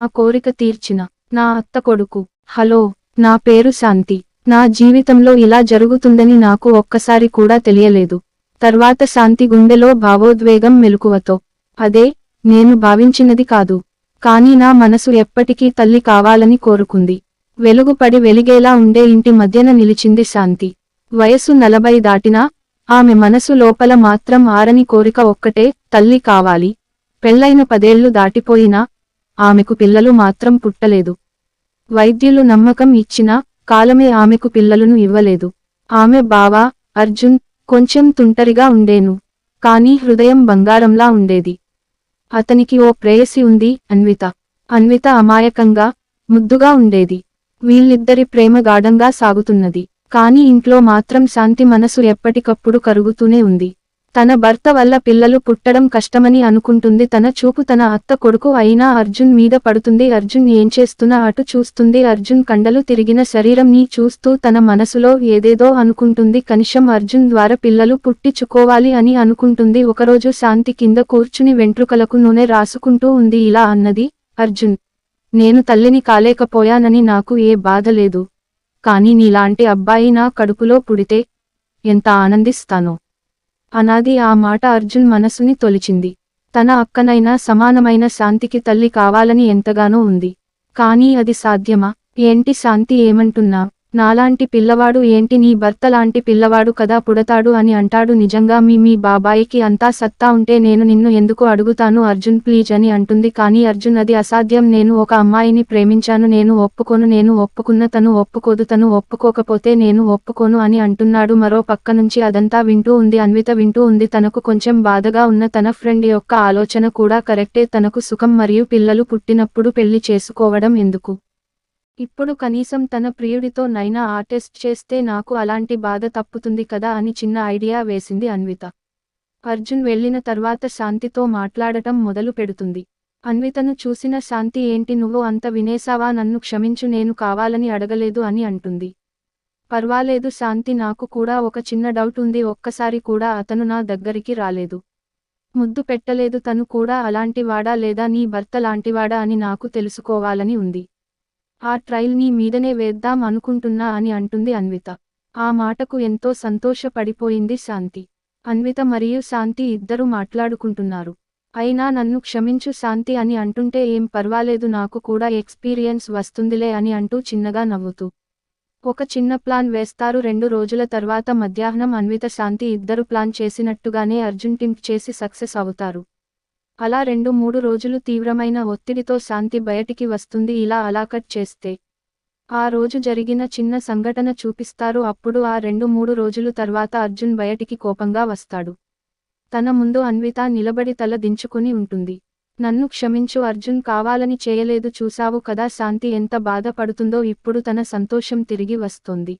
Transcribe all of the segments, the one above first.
నా కోరిక తీర్చిన నా అత్త కొడుకు. హలో నా పేరు శాంతి. నా జీవితంలో ఇలా జరుగుతుందని నాకు ఒక్కసారి కూడా తెలియలేదు. తర్వాత శాంతి గుండెలో భావోద్వేగం మెలకువతో అదే నేను భావించినది కాదు. కాని నా మనసు ఎప్పటికీ తల్లి కావాలని కోరుకుంది. వెలుగుపడి వెలిగేలా ఉండే ఇంటి మధ్యన నిలిచింది శాంతి. వయసు నలభై దాటినా ఆమె మనసు లోపల మాత్రం ఆరని కోరిక ఒక్కటే తల్లి కావాలి. పెళ్ళైన పదేళ్ళు దాటిపోయినా ఆమెకు పిల్లలు మాత్రం పుట్టలేదు. వైద్యులు నమ్మకం ఇచ్చినా కాలమే ఆమెకు పిల్లలను ఇవ్వలేదు. ఆమె బావా అర్జున్ కొంచెం తుంటరిగా ఉండేను. కానీ హృదయం బంగారంలా ఉండేది. అతనికి ఓ ప్రేయసి ఉంది అన్విత. అన్విత అమాయకంగా ముద్దుగా ఉండేది. వీళ్ళిద్దరి ప్రేమ గాఢంగా సాగుతున్నది. కాని ఇంట్లో మాత్రం శాంతి మనసు ఎప్పటికప్పుడు కరుగుతూనే ఉంది. తన భర్త వల్ల పిల్లలు పుట్టడం కష్టమని అనుకుంటుంది. తన చూపు తన అత్త కొడుకు అయినా అర్జున్ మీద పడుతుంది. అర్జున్ ఏం చేస్తున్నా అటు చూస్తుంది. అర్జున్ కండలు తిరిగిన శరీరం నీ చూస్తూ తన మనసులో ఏదేదో అనుకుంటుంది. కనిషం అర్జున్ ద్వారా పిల్లలు పుట్టించుకోవాలి అని అనుకుంటుంది. ఒకరోజు శాంతి కింద కూర్చుని వెంట్రుకలకు నూనె రాసుకుంటూ ఉంది. ఇలా అన్నది అర్జున్ నేను తల్లిని కాలేకపోయానని నాకు ఏ బాధ లేదు. కానీ నీలాంటి అబ్బాయి నా కడుపులో పుడితే ఎంత ఆనందిస్తానో. అనాది ఆ మాట అర్జున్ మనసుని తొలిచింది. తన అక్కనైనా సమానమైన శాంతికి తల్లి కావాలని ఎంతగానో ఉంది. కానీ అది సాధ్యమా? ఏంటి శాంతి ఏమంటున్నా? నాలాంటి పిల్లవాడు ఏంటి? నీ భర్త లాంటి పిల్లవాడు కదా పుడతాడు అని అంటాడు నిజంగా మీ మీ బాబాయికి అంతా సత్తా ఉంటే నేను నిన్ను ఎందుకు అడుగుతాను అర్జున్? ప్లీజ్ అని అంటుంది. కానీ అర్జున్ అది అసాధ్యం. నేను ఒక అమ్మాయిని ప్రేమించాను. నేను ఒప్పుకోను. నేను ఒప్పుకున్న తను ఒప్పుకోదు. తను ఒప్పుకోకపోతే నేను ఒప్పుకోను అని అంటున్నాడు. మరో పక్క నుంచి అదంతా వింటూ ఉంది. అన్విత వింటూ ఉంది. తనకు కొంచెం బాధగా ఉన్న తన ఫ్రెండ్ యొక్క ఆలోచన కూడా కరెక్టే. తనకు సుఖం మరియు పిల్లలు పుట్టినప్పుడు పెళ్ళి చేసుకోవడం ఎందుకు? ఇప్పుడు కనీసం తన ప్రియుడితో నైనా ఆ టెస్ట్ చేస్తే నాకు అలాంటి బాధ తప్పుతుంది కదా అని చిన్న ఐడియా వేసింది అన్విత. అర్జున్ వెళ్ళిన తర్వాత శాంతితో మాట్లాడటం మొదలు పెడుతుంది. అన్వితను చూసిన శాంతి ఏంటి నువ్వు అంత వినేసావా నన్ను క్షమించు నేను కావాలని అడగలేదు అని అంటుంది. పర్వాలేదు శాంతి నాకు కూడా ఒక చిన్న డౌట్ ఉంది ఒక్కసారి కూడా అతను నా దగ్గరికి రాలేదు. ముద్దు పెట్టలేదు తను కూడా అలాంటివాడా లేదా? నీ భర్త లాంటివాడా అని నాకు తెలుసుకోవాలని ఉంది. ఆ ట్రైల్ నీ మీదనే వేద్దాం అనుకుంటున్నా అని అంటుంది అన్విత. ఆ మాటకు ఎంతో సంతోషపడిపోయింది శాంతి. అన్విత మరియు శాంతి ఇద్దరు మాట్లాడుకుంటున్నారు. అయినా నన్ను క్షమించు శాంతి అని అంటుంటే ఏం పర్వాలేదు నాకు కూడా ఎక్స్పీరియన్స్ వస్తుందిలే అని అంటూ చిన్నగా నవ్వుతూ. ఒక చిన్న ప్లాన్ వేస్తారు. రెండు రోజుల తర్వాత మధ్యాహ్నం అన్విత శాంతి ఇద్దరు ప్లాన్ చేసినట్టుగానే అర్జున్ టింప్ చేసి సక్సెస్ అవుతారు. అలా రెండు మూడు రోజులు తీవ్రమైన ఒత్తిడితో శాంతి బయటికి వస్తుంది ఇలా అలా కట్ చేస్తే. ఆ రోజు జరిగిన చిన్న సంఘటన చూపిస్తారు అప్పుడు ఆ రెండు మూడు రోజులు తర్వాత అర్జున్ బయటికి కోపంగా వస్తాడు. తన ముందు అన్విత నిలబడి తల దించుకుని ఉంటుంది. నన్ను క్షమించు అర్జున్ కావాలని చేయలేదు చూశావు కదా శాంతి ఎంత బాధపడుతుందో ఇప్పుడు తన సంతోషం తిరిగి వస్తోంది.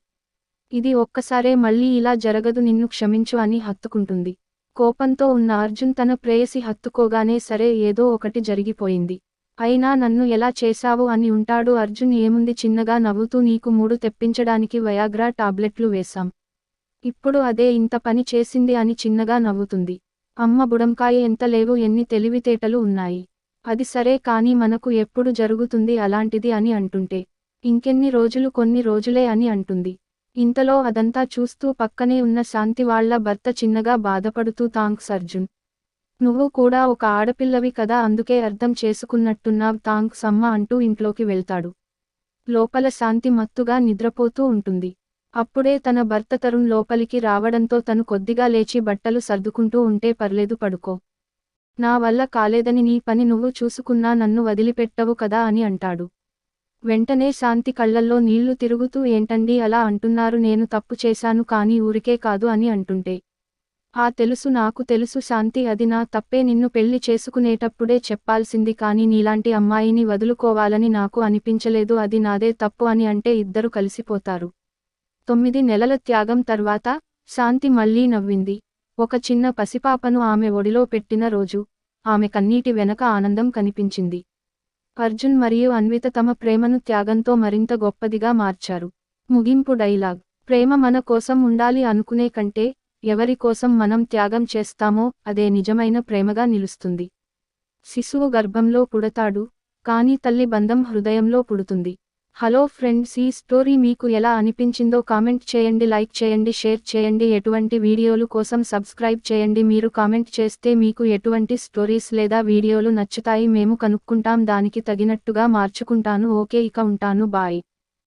ఇది ఒక్కసారే మళ్ళీ ఇలా జరగదు నిన్ను క్షమించు అని హత్తుకుంటుంది. కోపంతో ఉన్న అర్జున్ తన ప్రేయసి హత్తుకోగానే సరే ఏదో ఒకటి జరిగిపోయింది. అయినా నన్ను ఎలా చేశావు అని ఉంటాడు అర్జున్ ఏముంది చిన్నగా నవ్వుతూ నీకు మూడు తెప్పించడానికి వయాగ్రా టాబ్లెట్లు వేశాం. ఇప్పుడు అదే ఇంత పని చేసింది అని చిన్నగా నవ్వుతుంది. అమ్మ బుడంకాయ ఎంత లేవు ఎన్ని తెలివితేటలు ఉన్నాయి. అది సరే కానీ మనకు ఎప్పుడు జరుగుతుంది అలాంటిది అని అంటుంటే. ఇంకెన్ని రోజులు కొన్ని రోజులే అని అంటుంది. ఇంతలో అదంతా చూస్తూ పక్కనే ఉన్న శాంతి వాళ్ళ భర్త చిన్నగా బాధపడుతూ థాంక్స్ అర్జున్. నువ్వు కూడా ఒక ఆడపిల్లవి కదా అందుకే అర్థం చేసుకున్నట్టున్నావ్. థాంక్స్ అమ్మ అంటూ ఇంట్లోకి వెళ్తాడు. లోపల శాంతి మత్తుగా నిద్రపోతూ ఉంటుంది. అప్పుడే తన భర్త తరుణ్ లోపలికి రావడంతో తను కొద్దిగా లేచి బట్టలు సర్దుకుంటూ ఉంటే పర్లేదు పడుకో. నా వల్ల కాలేదని నీ పని నువ్వు చూసుకున్నా నన్ను వదిలిపెట్టవు కదా అని అంటాడు. వెంటనే శాంతి కళ్ళల్లో నీళ్ళు తిరుగుతూ ఏంటండి అలా అంటున్నారు? నేను తప్పు చేశాను కానీ ఊరికే కాదు అని అంటుంటే. ఆ తెలుసు నాకు తెలుసు శాంతి అది నా తప్పే. నిన్ను పెళ్ళి చేసుకునేటప్పుడే చెప్పాల్సింది కానీ నీలాంటి అమ్మాయిని వదులుకోవాలని నాకు అనిపించలేదు. అది నాదే తప్పు అని అంటే ఇద్దరు కలిసిపోతారు. తొమ్మిది నెలల త్యాగం తర్వాత శాంతి మళ్ళీ నవ్వింది. ఒక చిన్న పసిపాపను ఆమె ఒడిలో పెట్టిన రోజు ఆమె కన్నీటి వెనక ఆనందం కనిపించింది. అర్జున్ మరియు అన్విత తమ ప్రేమను త్యాగంతో మరింత గొప్పదిగా మార్చారు. ముగింపు డైలాగ్. ప్రేమ మన కోసం ఉండాలి అనుకునే కంటే ఎవరి కోసం మనం త్యాగం చేస్తామో అదే నిజమైన ప్రేమగా నిలుస్తుంది. శిశువు గర్భంలో పుడతాడు కానీ తల్లి బంధం హృదయంలో పుడుతుంది. హలో ఫ్రెండ్స్ ఈ స్టోరీ మీకు ఎలా అనిపించిందో కామెంట్ చేయండి లైక్ చేయండి షేర్ చేయండి. ఎటువంటి వీడియోలు కోసం సబ్స్క్రైబ్ చేయండి. మీరు కామెంట్ చేస్తే మీకు ఎటువంటి స్టోరీస్ లేదా వీడియోలు నచ్చుతాయి మేము కనుక్కుంటాం. దానికి తగినట్టుగా మార్చుకుంటాను. ఓకే ఇక ఉంటాను. బాయ్.